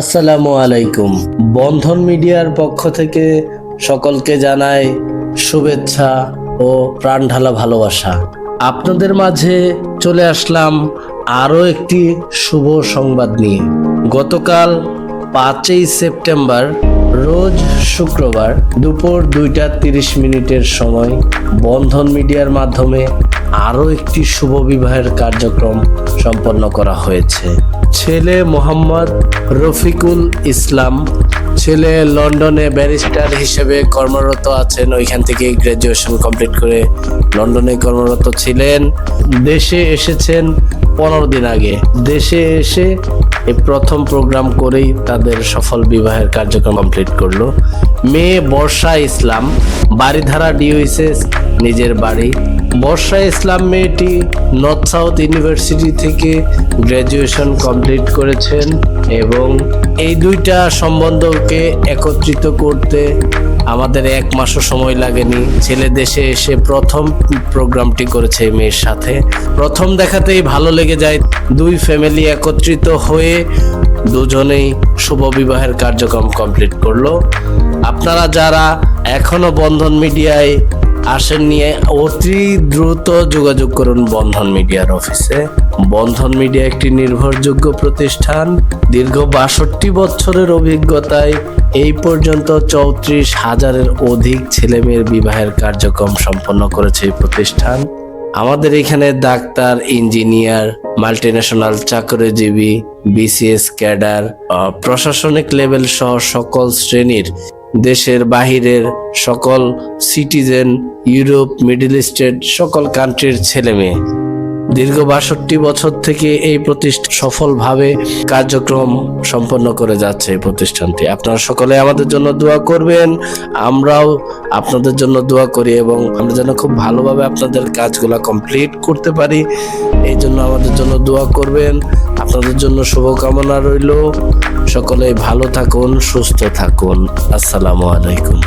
আসসালামু আলাইকুম। বন্ধন মিডিয়ার পক্ষ থেকে সকলকে জানাই শুভেচ্ছা ও প্রাণঢালা ভালোবাসা। আপনাদের মাঝে চলে আসলাম আরও একটি শুভ সংবাদ নিয়ে। গতকাল পাঁচই সেপ্টেম্বর, রোজ শুক্রবার দুপুর দুইটা তিরিশ মিনিটের সময় বন্ধন মিডিয়ার মাধ্যমে আরও একটি শুভ বিবাহের কার্যক্রম সম্পন্ন করা হয়েছে। ছেলে মোহাম্মদ রফিকুল ইসলাম। ছেলে লন্ডনে ব্যারিস্টার হিসেবে কর্মরত আছেন। ওইখান থেকে গ্র্যাজুয়েশন কমপ্লিট করে লন্ডনে কর্মরত ছিলেন। দেশে এসেছেন পনেরো দিন আগে। দেশে এসে এই প্রথম প্রোগ্রাম করেই তাদের সফল বিবাহের কার্যক্রম কমপ্লিট করল। মেয়ে বর্ষা ইসলাম বাড়িধারা ডিওইসেস নিজের বাড়ি বর্ষা ইসলাম মেয়েটি নর্থ সাউথ ইউনিভার্সিটি থেকে গ্র্যাজুয়েশন কমপ্লিট করেছেন এবং এই দুইটা সম্বন্ধকে একত্রিত করতে আমাদের এক মাসও সময় লাগেনি। ছেলে দেশে এসে প্রথম প্রোগ্রামটি করেছে মেয়ের সাথে। প্রথম দেখাতেই ভালো লেগে যায়। দুই ফ্যামিলি একত্রিত হয়ে দুজনেই শুভ বিবাহের কার্যক্রম কমপ্লিট করল। আপনারা যারা এখনও বন্ধন মিডিয়ায় আসেননি অতি দ্রুত যোগাযোগ করুন বন্ধন মিডিয়ার অফিসে। বন্ধন মিডিয়া একটি নির্ভরযোগ্য প্রতিষ্ঠান। দীর্ঘ বাষট্টি বছরের অভিজ্ঞতায় এই পর্যন্ত চৌত্রিশ হাজারের অধিক ছেলেমেয়ের বিবাহের কার্যক্রম সম্পন্ন করেছে এই প্রতিষ্ঠান। আমাদের এখানে ডাক্তার, ইঞ্জিনিয়ার, মাল্টিন্যাশনাল চাকরিজীবী, বিসিএস ক্যাডার প্রশাসনিক লেভেল সহ সকল শ্রেণির দেশের বাহিরের সকল সিটিজেন ইউরোপ মিডল ইস্টের সকল কান্ট্রির ছেলে মেয়ে দীর্ঘ বাষট্টি বছর থেকে এই প্রতিষ্ঠান সফলভাবে কার্যক্রম সম্পন্ন করে যাচ্ছে এই প্রতিষ্ঠানটি। আপনারা সকলে আমাদের জন্য দোয়া করবেন, আমরাও আপনাদের জন্য দোয়া করি এবং আমরা যেন খুব ভালোভাবে আপনাদের কাজগুলো কমপ্লিট করতে পারি। এই জন্য আমাদের জন্য দোয়া করবেন। আপনাদের জন্য শুভকামনা রইল। সকলে ভালো থাকুন, সুস্থ থাকুন। আসসালামু আলাইকুম।